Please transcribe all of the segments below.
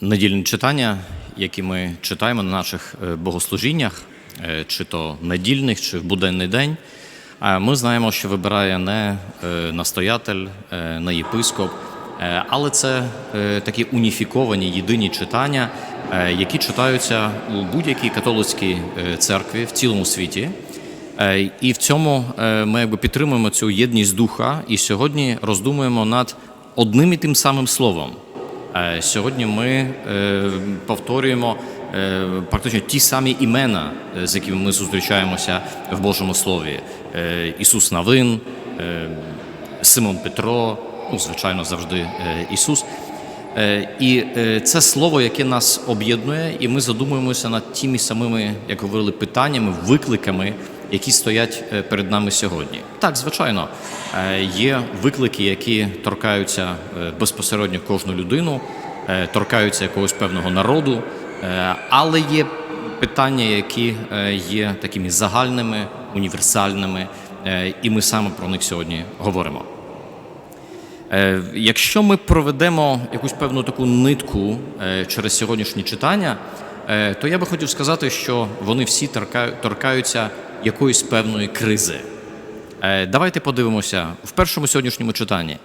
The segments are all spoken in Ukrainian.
Недільні читання, які ми читаємо на наших е, богослужіннях, е, чи то недільних, чи в буденний день, е, ми знаємо, що вибирає не е, настоятель, не єпископ, але це такі уніфіковані єдині читання, які читаються у будь-якій католицькій церкві в цілому світі. І в цьому ми якби підтримуємо цю єдність духа, і сьогодні роздумуємо над одним і тим самим словом. Е, Сьогодні ми е, повторюємо е, практично ті самі імена, з якими ми зустрічаємося в Божому Слові: Ісус Навин, Симон Петро, ну, звичайно, завжди Ісус. І це слово, яке нас об'єднує, і ми задумуємося над тими самими, як говорили, питаннями, викликами, які стоять е, перед нами сьогодні. Так, звичайно, е, є виклики, які торкаються е, безпосередньо кожну людину, торкаються якогось певного народу, але є питання, які є такими загальними, універсальними, і ми саме про них сьогодні говоримо. Якщо ми проведемо якусь певну таку нитку через сьогоднішні читання, то я би хотів сказати, що вони всі торкаються якоїсь певної кризи. Е, Давайте подивимося в першому сьогоднішньому читанні.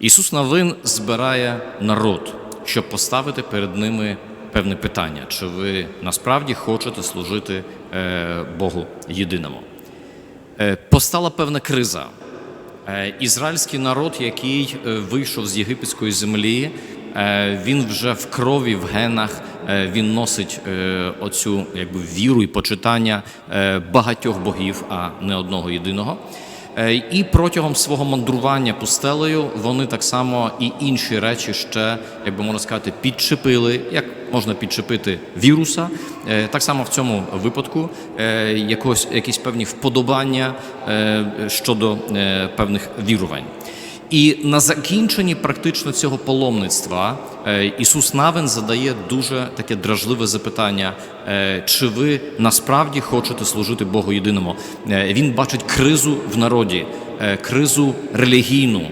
Ісус Навин збирає народ, щоб поставити перед ними певне питання: чи ви насправді хочете служити е, Богу єдиному? Е, Постала певна криза. Ізраїльський народ, який вийшов з єгипетської землі, він вже в крові, в генах, він носить е, оцю якби віру і почитання е, багатьох богів, а не одного єдиного. Е, І протягом свого мандрування пустелею вони так само і інші речі ще, як би можна сказати, підчепили, як можна підчепити віруса. Е, Так само в цьому випадку е, якось, якісь певні вподобання е, щодо е, певних вірувань. І на закінченні практично цього паломництва е, Ісус Навин задає дуже таке дражливе запитання: е, чи ви насправді хочете служити Богу єдиному? Е, Він бачить кризу в народі, кризу релігійну.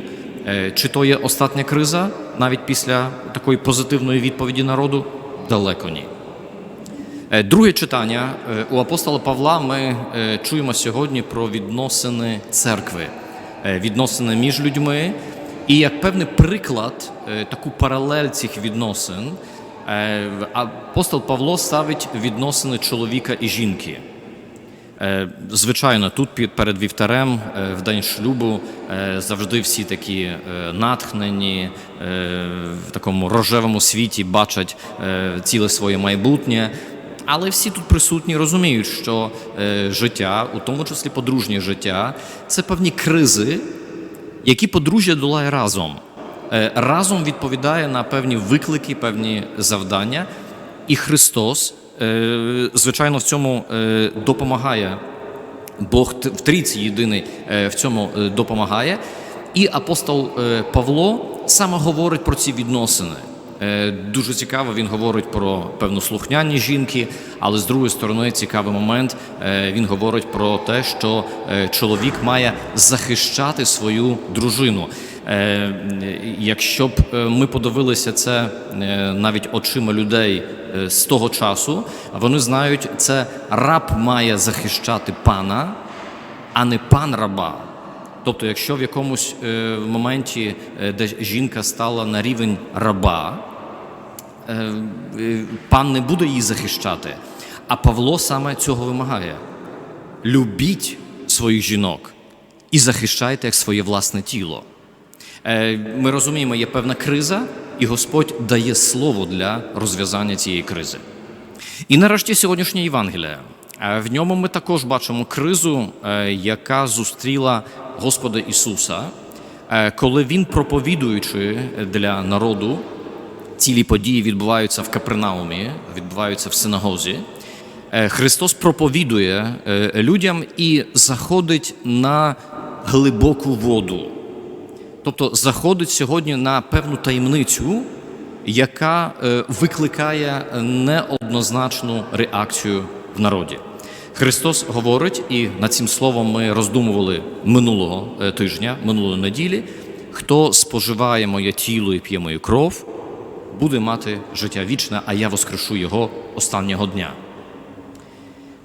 Чи то є остання криза навіть після такої позитивної відповіді народу? Далеко ні. Друге читання у апостола Павла ми чуємо сьогодні про відносини церкви, відносини між людьми. І як певний приклад, е, таку паралель цих відносин, е, апостол Павло ставить відносини чоловіка і жінки. Е, Звичайно, тут перед вівтарем е, в день шлюбу е, завжди всі такі е, натхнені е, в такому рожевому світі бачать е, ціле своє майбутнє. Але всі тут присутні розуміють, що е, життя, у тому числі подружнє життя, це певні кризи, які подружжя долає разом. Е, Разом відповідає на певні виклики, певні завдання. І Христос, е, звичайно, в цьому е, допомагає. Бог в трійці єдиний е, в цьому е, допомагає. І апостол е, Павло саме говорить про ці відносини. Е, Дуже цікаво, він говорить про певну слухняні жінки, але з другої сторони цікавий момент. е, Він говорить про те, що е, чоловік має захищати свою дружину. Якщо б ми подивилися це навіть очима людей з того часу, вони знають, це раб має захищати пана, а не пан раба. Тобто, якщо в якомусь моменті, де жінка стала на рівень раба, пан не буде її захищати. А Павло саме цього вимагає: любіть своїх жінок і захищайте як своє власне тіло. Е, Ми розуміємо, є певна криза, і Господь дає слово для розв'язання цієї кризи. І нарешті сьогоднішнє Євангеліє. Е, В ньому ми також бачимо кризу, е, яка зустріла Господа Ісуса, е, коли Він, проповідуючи для народу, цілі події відбуваються в Капернаумі, відбуваються в синагозі. Е, Христос проповідує е, людям і заходить на глибоку воду. Тобто заходить сьогодні на певну таємницю, яка е, викликає неоднозначну реакцію в народі. Христос говорить, і над цим словом ми роздумували минулого тижня, минулої неділі. Хто споживає моє тіло і п'є мою кров, буде мати життя вічне, а я воскрешу його останнього дня.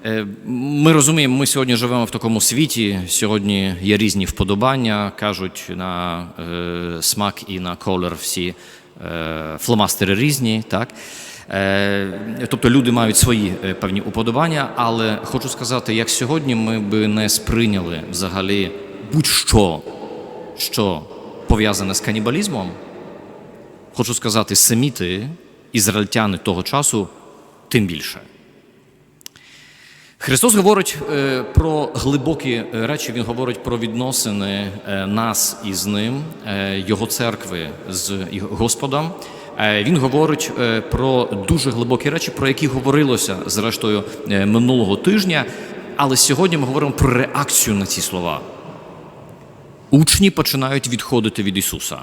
Е, Ми розуміємо, ми сьогодні живемо в такому світі. Сьогодні є різні вподобання, кажуть на е, смак і на колір всі е, фломастери різні. Так? Е, тобто люди мають свої е, певні уподобання, але хочу сказати, як сьогодні ми би не сприйняли взагалі будь-що, що пов'язане з канібалізмом, хочу сказати, семіти, ізраїльтяни того часу, тим більше. Христос говорить е, про глибокі е, речі, Він говорить про відносини е, нас із ним, Його церкви з Господом. Він говорить про дуже глибокі речі, про які говорилося зрештою минулого тижня. Але сьогодні ми говоримо про реакцію на ці слова. Учні починають відходити від Ісуса.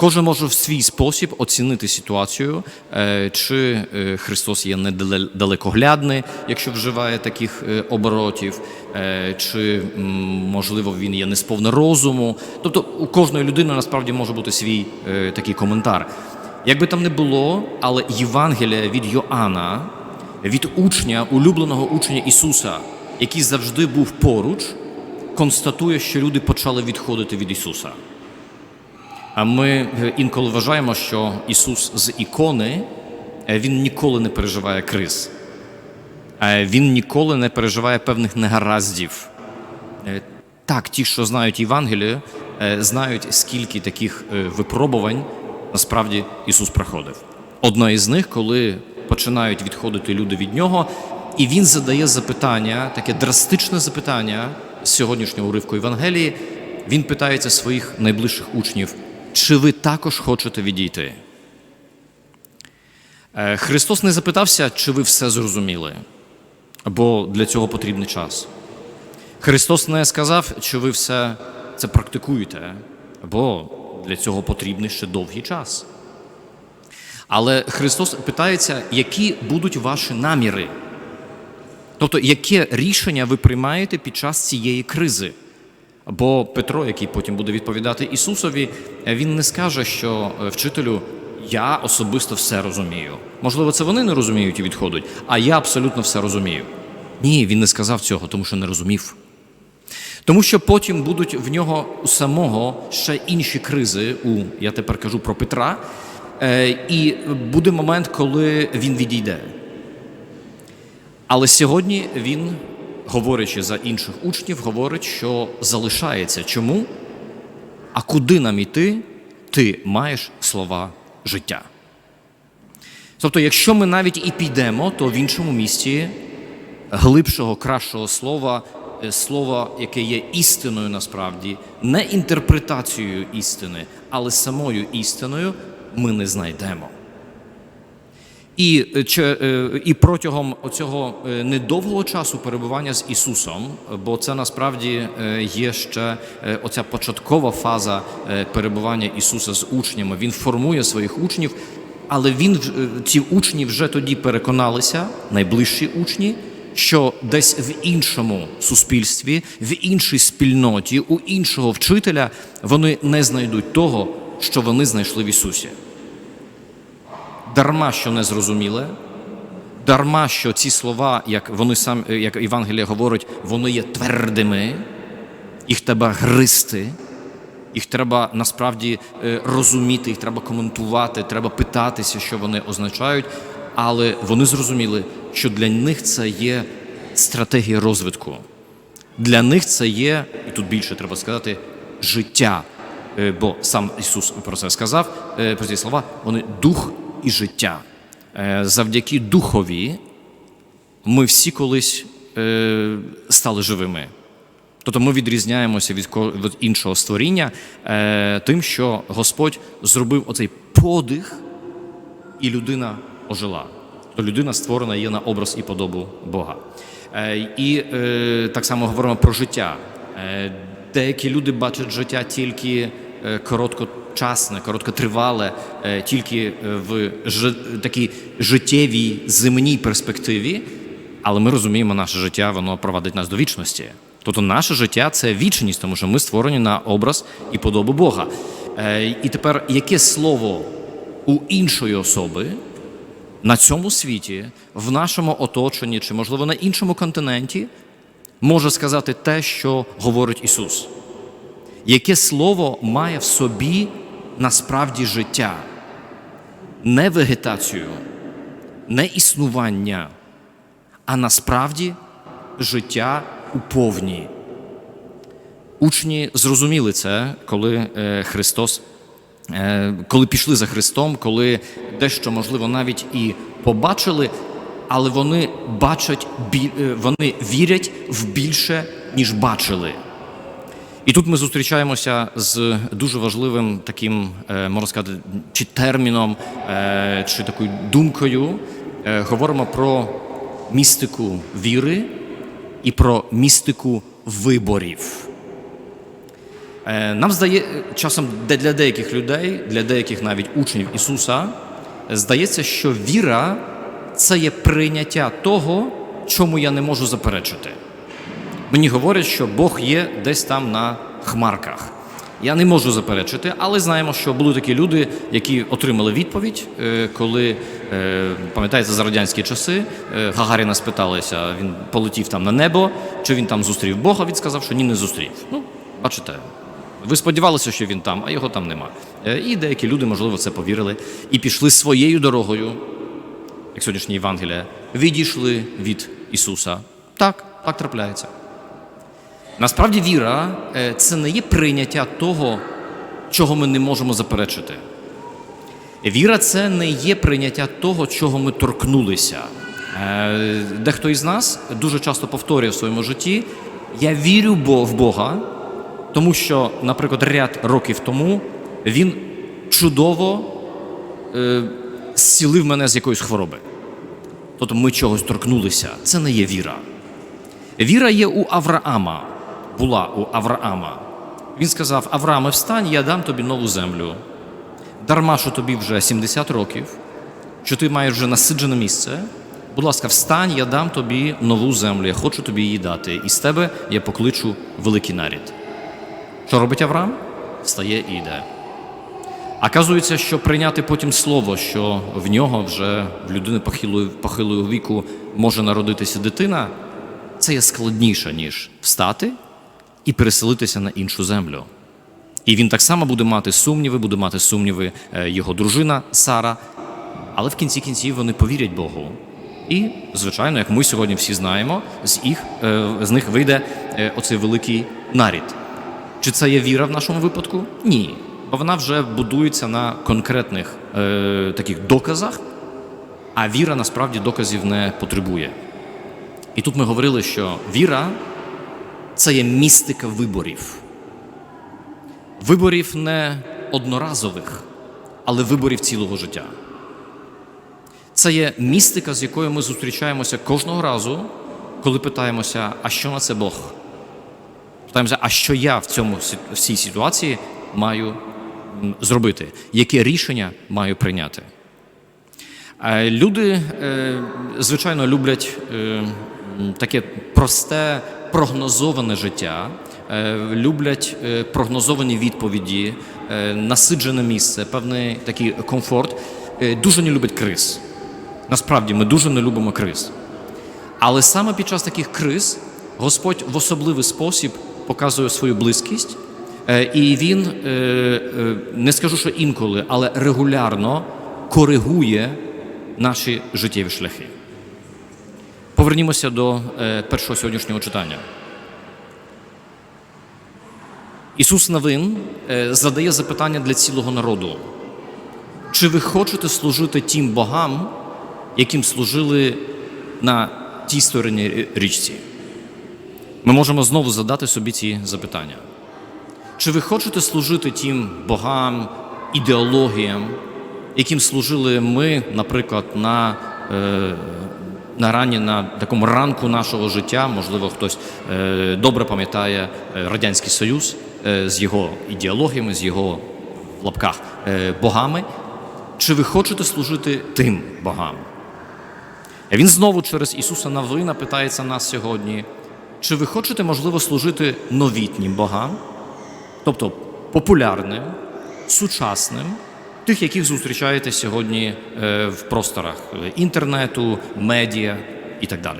Кожен може в свій спосіб оцінити ситуацію, е, чи е, Христос є недалекоглядний, якщо вживає таких е, оборотів, чи можливо він є несповне розуму. Тобто у кожної людини насправді може бути свій такий коментар. Як би там не було, але Євангелія від Йоанна, від учня, улюбленого учня Ісуса, який завжди був поруч, констатує, що люди почали відходити від Ісуса. А ми е, інколи вважаємо, що Ісус з ікони е, Він ніколи не переживає криз. Е, Він ніколи не переживає певних негараздів. Так, ті, що знають Євангелію, знають, скільки таких випробувань насправді Ісус проходив. Одна із них, коли починають відходити люди від нього, і він задає запитання, таке драстичне запитання з сьогоднішнього уривку Євангелії. Він питається своїх найближчих учнів, чи ви також хочете відійти? Е, Христос не запитався, чи ви все зрозуміли, бо для цього потрібний час. Христос не сказав, чи ви все це практикуєте, бо для цього потрібний ще довгий час. Але Христос питається, які будуть ваші наміри. Тобто, яке рішення ви приймаєте під час цієї кризи? Бо Петро, який потім буде відповідати Ісусові, він не скаже, що е, вчителю я особисто все розумію. Можливо, це вони не розуміють і відходять, а я абсолютно все розумію. Ні, він не сказав цього, тому що не розумів. Тому що потім будуть в нього у самого ще інші кризи. У я тепер кажу про Петра, е, і буде момент, коли він відійде. Але сьогодні він, говорячи за інших учнів, говорить, що залишається. Чому? А куди нам іти, ти маєш слова життя. Тобто, якщо ми навіть і підемо, то в іншому місці глибшого, кращого слова, е, слова, яке є істиною насправді, не інтерпретацією істини, але самою істиною, ми не знайдемо. І, е, е, і протягом цього недовгого часу перебування з Ісусом, бо це насправді е, є ще е, оця початкова фаза е, перебування Ісуса з учнями. Він формує своїх учнів, але він е, ці учні вже тоді переконалися, найближчі учні, що десь в іншому суспільстві, в іншій спільноті, у іншого вчителя вони не знайдуть того, що вони знайшли в Ісусі дарма, що не зрозуміле, дарма, що ці слова, як вони сам, як Євангелія говорить, вони є твердими, їх треба гристи, їх треба насправді е, розуміти, їх треба коментувати, треба питатися, що вони означають. Але вони зрозуміли, що для них це є стратегія розвитку. Для них це є, і тут більше треба сказати, життя. Е, Бо сам Ісус про це сказав, е, про ці слова, вони дух і життя. Е, Завдяки духові ми всі колись е, стали живими. Тобто ми відрізняємося від іншого створіння е, тим, що Господь зробив оцей подих, і людина ожила. Тобто людина створена є на образ і подобу Бога. І так само говоримо про життя. Деякі люди бачать життя тільки короткочасне, короткотривале, е, тільки е, в жи- такій життєвій земній перспективі, але ми розуміємо, наше життя воно провадить нас до вічності. Тобто наше життя це вічність, тому що ми створені на образ і подобу Бога. Е, І тепер яке слово у іншої особи на цьому світі, в нашому оточенні чи, можливо, на іншому континенті, може сказати те, що говорить Ісус. Яке слово має в собі насправді життя, не вегетацію, не існування, а насправді життя у повні. Учні зрозуміли це, коли е, Христос, е, коли пішли за Христом, коли дещо, можливо, навіть і побачили, але вони бачать, е, вони вірять в більше, ніж бачили. І тут ми зустрічаємося з дуже важливим таким, е, можна сказати, чи терміном, е, чи такою думкою. Е, Говоримо про містику віри і про містику виборів. Нам здає часом для деяких людей, для деяких навіть учнів Ісуса, здається, що віра це є прийняття того, чому я не можу заперечити. Мені говорять, що Бог є десь там на хмарках. Я не можу заперечити, але знаємо, що були такі люди, які отримали відповідь, е, коли е, пам'ятаєте, за радянські часи е, Гагаріна спиталися, він полетів там на небо, чи він там зустрів Бога. Він сказав, що ні, не зустрів. Ну, бачите, ви сподівалися, що він там, а його там нема. І деякі люди, можливо, це повірили і пішли своєю дорогою, як сьогоднішнє Євангеліє, відійшли від Ісуса. Так, так трапляється. Насправді віра е, це не є прийняття того, чого ми не можемо заперечити. Віра це не є прийняття того, чого ми торкнулися. Е, Дехто із нас дуже часто повторює в своєму житті: я вірю в Бога, тому що, наприклад, ряд років тому він чудово е, зцілив мене з якоїсь хвороби. Тобто ми чогось торкнулися. Це не є віра. Віра є у Авраама, була у Авраама. Він сказав: Аврааме, встань, я дам тобі нову землю. Дарма, що тобі вже 70 років, що ти маєш вже насиджене місце. Будь ласка, встань, я дам тобі нову землю, я хочу тобі її дати. І з тебе я покличу великий нарід. Що робить Авраам? Встає і йде. Оказується, що прийняти потім слово, що в нього вже в людини похилої, похилого віку може народитися дитина, це є складніше, ніж встати і переселитися на іншу землю. І він так само буде мати сумніви, буде мати сумніви е, його дружина Сара, але в кінці кінців вони повірять Богу. І, звичайно, як ми сьогодні всі знаємо, з, їх, е, з них вийде е, оцей великий нарід. Чи це є віра в нашому випадку? Ні. Бо вона вже будується на конкретних е, таких доказах, а віра насправді доказів не потребує. І тут ми говорили, що віра це є містика виборів. Виборів не одноразових, але виборів цілого життя. Це є містика, з якою ми зустрічаємося кожного разу, коли питаємося, а що на це Бог? Питаємося, а що я в цьому в цій ситуації маю зробити? Яке рішення маю прийняти? Е, Люди, е, звичайно, люблять е, таке просте прогнозоване життя, е, люблять е, прогнозовані відповіді, е, насиджене місце, певний такий комфорт. Дуже не люблять криз. Насправді, ми дуже не любимо криз. Але саме під час таких криз Господь в особливий спосіб показує свою близькість, і Він, не скажу, що інколи, але регулярно коригує наші життєві шляхи. Повернімося до е, першого сьогоднішнього читання. Ісус Навин е, задає запитання для цілого народу. Чи ви хочете служити тим богам, яким служили на тій стороні річці? Ми можемо знову задати собі ці запитання. Чи ви хочете служити тим богам, ідеологіям, яким служили ми, наприклад, на, е, на рані, на такому ранку нашого життя? Можливо, хтось е, добре пам'ятає е, Радянський Союз е, з його ідеологіями, з його в лапках богами. Чи ви хочете служити тим богам? Він знову через Ісуса Навина питається нас сьогодні, чи ви хочете, можливо, служити новітнім богам, тобто популярним, сучасним, тих, яких зустрічаєте сьогодні е, в просторах інтернету, медіа і так далі.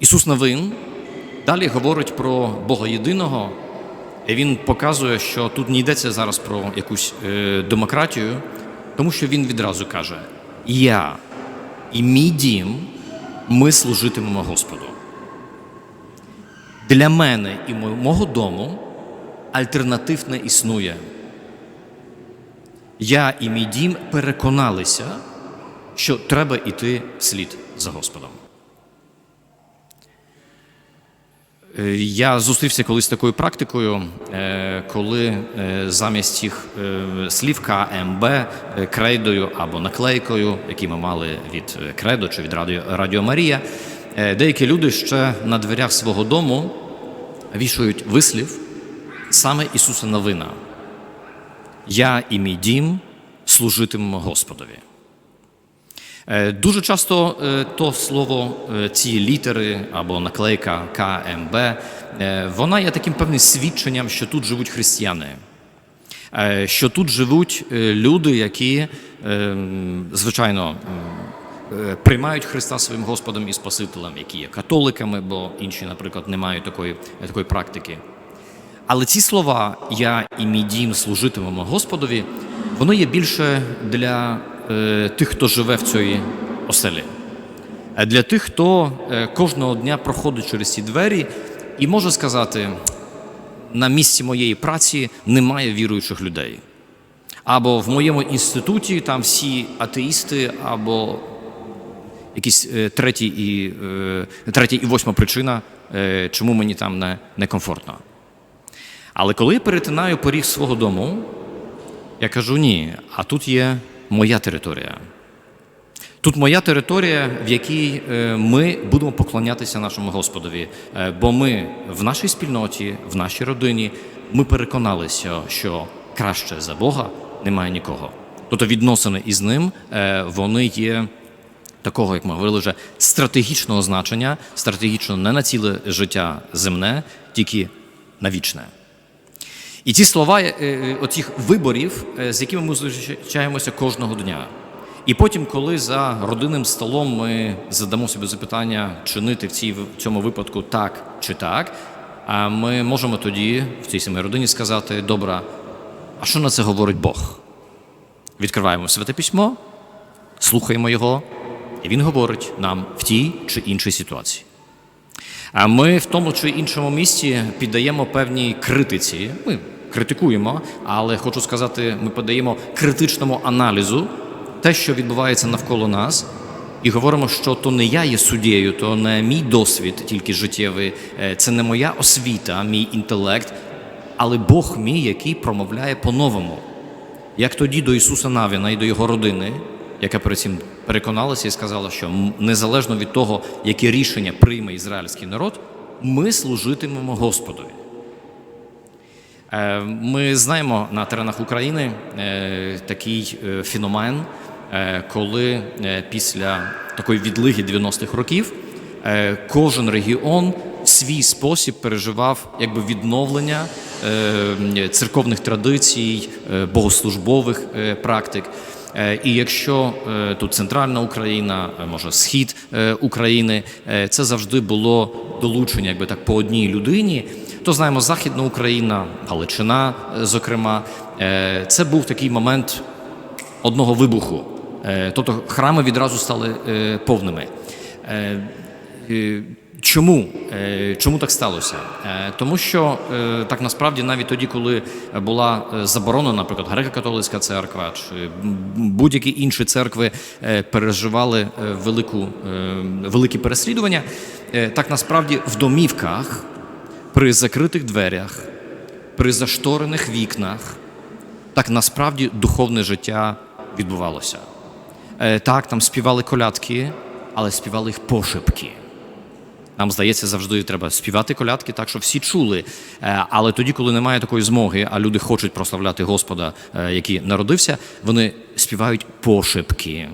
Ісус Новин далі говорить про Бога єдиного, і він показує, що тут не йдеться зараз про якусь е, демократію, тому що він відразу каже: Я і мій дім, ми служитимемо Господу. Для мене і мого дому альтернатив не існує. Я і мій дім переконалися, що треба йти вслід за Господом. Е, Я зустрівся колись з такою практикою, е, коли е, замість е, слів КМБ крейдою або наклейкою, які ми мали від Кредо чи від Радіо, Радіо Марія, деякі люди ще на дверях свого дому вішають вислів саме Ісуса Новина. Я і мій дім служитимемо Господові. Е, Дуже часто е, то слово, е, ці літери або наклейка КМБ, е, вона є таким певним свідченням, що тут живуть християни, що тут живуть люди, які, звичайно, приймають Христа своїм Господом і Спасителем, які є католиками, бо інші, наприклад, не мають такої, такої практики. Але ці слова Я і мій дім служитимемо Господові, воно є більше для е, тих, хто живе в цій оселі, а для тих, хто е, кожного дня проходить через ці двері і може сказати: на місці моєї праці немає віруючих людей. Або в моєму інституті там всі атеїсти, або якісь е, і, е, третя і восьма причина, е, чому мені там не, некомфортно. Але коли я перетинаю поріг свого дому, я кажу ні, а тут є моя територія. Тут моя територія, в якій е, ми будемо поклонятися нашому Господові. Е, Бо ми в нашій спільноті, в нашій родині, ми переконалися, що краще за Бога немає нікого. Тобто відносини із ним е, вони є такого, як ми говорили вже, стратегічного значення, стратегічно не на ціле життя земне, тільки на вічне. І ці слова е, е, оцих виборів, е, з якими ми зустрічаємося кожного дня. І потім, коли за родинним столом ми задамо собі запитання, чинити в цій в цьому випадку так чи так, а ми можемо тоді в цій самій родині сказати: добре, а що на це говорить Бог? Відкриваємо святе письмо, слухаємо його, і він говорить нам в тій чи іншій ситуації. А ми в тому чи іншому місці піддаємо певній критиці. Ми критикуємо, але хочу сказати, ми подаємо критичному аналізу те, що відбувається навколо нас, і говоримо, що то не я є суддєю, то не мій досвід, тільки життєвий, е, це не моя освіта, мій інтелект, але Бог мій, який промовляє по-новому. Як тоді до Ісуса Навіна і до його родини, яка перед цим переконалася і сказала, що незалежно від того, яке рішення прийме ізраїльський народ, ми служитимемо Господові. Е, Ми знаємо на теренах України е, такий е, феномен, коли після такої відлиги 90-х років кожен регіон в свій спосіб переживав якби відновлення церковних традицій, богослужбових практик. І якщо тут центральна Україна, може схід України, це завжди було долучення, якби так по одній людині. То знаємо, Західна Україна, Галичина, е, зокрема, е, це був такий момент одного вибуху. Е, Тобто храми відразу стали повними. Чому? Чому так сталося? Тому що так насправді навіть тоді, коли була заборонена, наприклад, греко-католицька церква чи будь-які інші церкви переживали велику, великі переслідування, так насправді в домівках при закритих дверях, при зашторених вікнах, так насправді духовне життя відбувалося. Е, Так, там співали колядки, але співали їх пошепки. Нам здається, завжди треба співати колядки так, щоб всі чули. Е, Але тоді, коли немає такої змоги, а люди хочуть прославляти Господа, е, який народився, вони співають пошепки.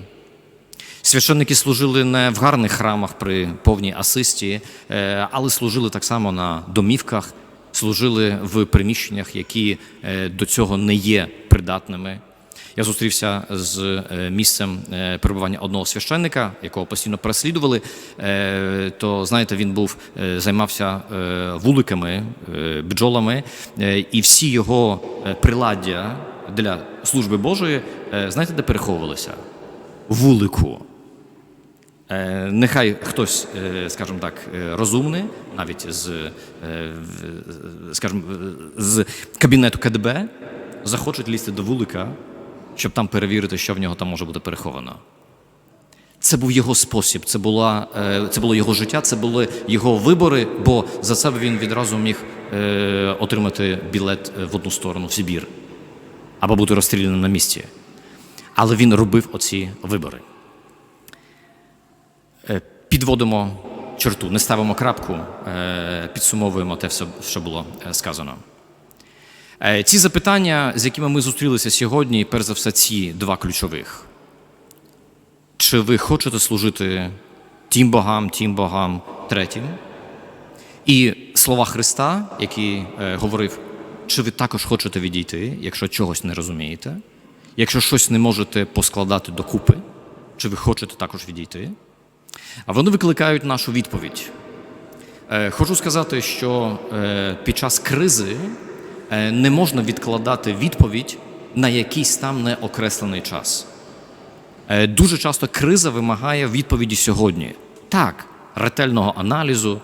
Священники служили не в гарних храмах при повній асисті, е, але служили так само на домівках служили в приміщеннях, які е, до цього не є придатними. Я зустрівся з е, місцем перебування одного священника, якого постійно переслідували. То знаєте, він був займався вуликами, бджолами, і всі його приладдя для служби Божої, знаєте, де переховувалися? Вулику. Е, Нехай хтось, е, скажімо так, е, розумний, навіть з, скажімо, з кабінету КДБ, захочуть лізти до вулика, щоб там перевірити, що в нього там може бути переховано. Це був його спосіб, це, була, це було його життя, це були його вибори, бо за себе він відразу міг отримати білет в одну сторону в Сибір або бути розстріляним на місці. Але він робив оці вибори. Е, Підводимо черту, не ставимо крапку, е, підсумовуємо те, все, що було е, сказано. Ці запитання, з якими ми зустрілися сьогодні, перш за все, ці два ключових. Чи ви хочете служити тим богам, тим богам третім? І слова Христа, які е, говорив, чи ви також хочете відійти, якщо чогось не розумієте, якщо щось не можете поскладати докупи, чи ви хочете також відійти? А вони викликають нашу відповідь. Е, Хочу сказати, що е, під час кризи е, не можна відкладати відповідь на якийсь там неокреслений час. Дуже часто криза вимагає відповіді сьогодні. Так, ретельного аналізу,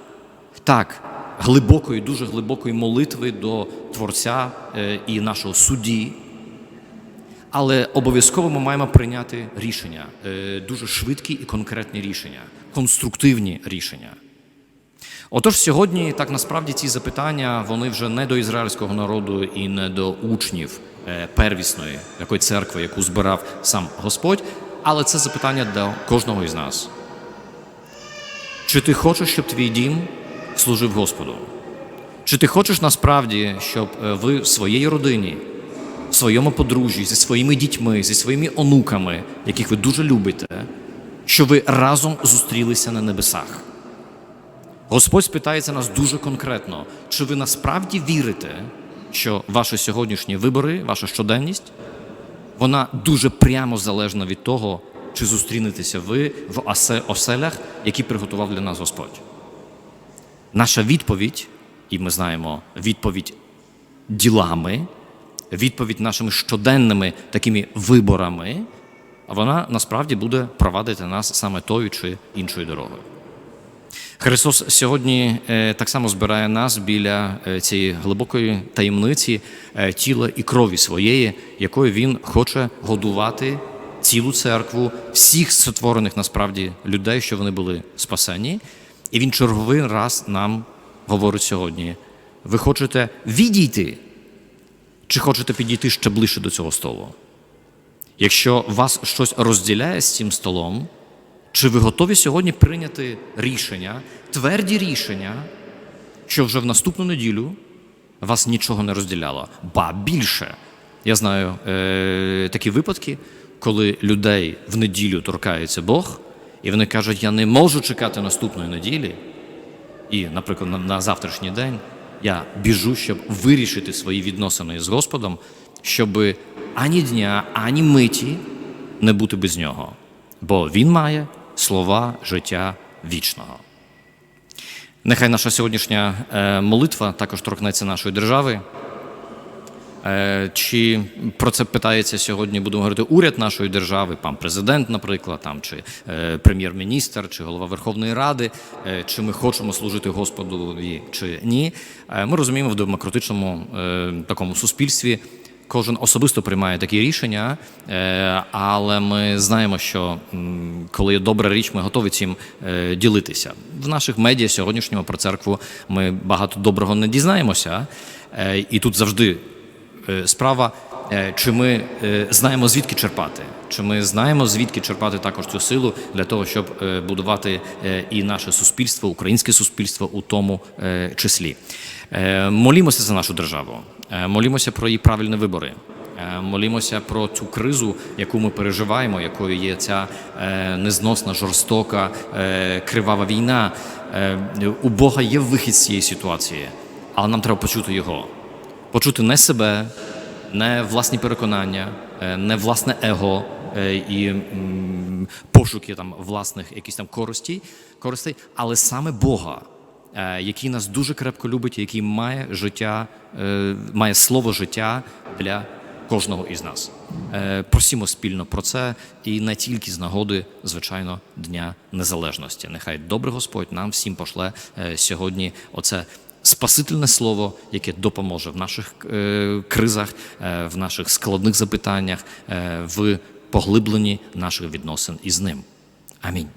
так, глибокої, дуже глибокої молитви до Творця і нашого судді. Але обов'язково ми маємо прийняти рішення, е, дуже швидкі і конкретні рішення, конструктивні рішення. Отож, сьогодні так насправді ці запитання вони вже не до ізраїльського народу і не до учнів е, первісної якої церкви, яку збирав сам Господь, але це запитання до кожного із нас. Чи ти хочеш, щоб твій дім служив Господу? Чи ти хочеш насправді, щоб е, ви в своїй родині, своєму подружжі, зі своїми дітьми, зі своїми онуками, яких ви дуже любите, що ви разом зустрілися на небесах? Господь спитається нас дуже конкретно, чи ви насправді вірите, що ваші сьогоднішні вибори, ваша щоденність, вона дуже прямо залежна від того, чи зустрінетеся ви в оселях, які приготував для нас Господь. Наша відповідь, і ми знаємо відповідь ділами, відповідь нашими щоденними такими виборами, вона насправді буде провадити нас саме тою чи іншою дорогою. Христос сьогодні е, так само збирає нас біля е, цієї глибокої таємниці е, тіла і крові своєї, якою Він хоче годувати цілу церкву, всіх сотворених насправді людей, що вони були спасені. І він черговий раз нам говорить сьогодні: ви хочете відійти, чи хочете підійти ще ближче до цього столу? Якщо вас щось розділяє з цим столом, чи ви готові сьогодні прийняти рішення, тверді рішення, що вже в наступну неділю вас нічого не розділяло? Ба більше. Я знаю е, такі випадки, коли людей в неділю торкається Бог, і вони кажуть, я не можу чекати наступної неділі, і, наприклад, на, на завтрашній день я біжу, щоб вирішити свої відносини з Господом, щоб ані дня, ані миті не бути без нього. Бо Він має слова життя вічного. Нехай наша сьогоднішня е, молитва також торкнеться нашої держави. Е, Чи про це питається сьогодні, будемо говорити, уряд нашої держави, пан президент, наприклад, там, чи е, прем'єр-міністр, чи голова Верховної Ради, е, чи ми хочемо служити Господу чи ні. Ми розуміємо в демократичному такому суспільстві. Кожен особисто приймає такі рішення, але ми знаємо, що коли є добра річ, ми готові цим ділитися. В наших медіа сьогоднішнього про церкву ми багато доброго не дізнаємося, і тут завжди справа, е, чи ми е, знаємо звідки черпати, чи ми знаємо звідки черпати також цю силу для того, щоб е, будувати е, і наше суспільство, українське суспільство у тому е, числі. Е, Молімося за нашу державу, е, молімося про її правильні вибори. Е, Молімося про цю кризу, яку ми переживаємо, якою є ця е, незносна, жорстока, е, кривава війна. Е, У Бога є вихід з цієї ситуації, але нам треба почути його. Почути не себе, не власні переконання, е, не власне его е, і пошуки там власних якісь там користей, користей, але саме Бога, е, який нас дуже крепко любить, який має життя, має слово життя для кожного із нас. Просімо спільно про це і не тільки з нагоди, звичайно, Дня Незалежності. Нехай добрий Господь нам всім пошле сьогодні оце спасительне слово, яке допоможе в наших е, кризах, е, в наших складних запитаннях, е, в поглибленні наших відносин із ним. Амінь.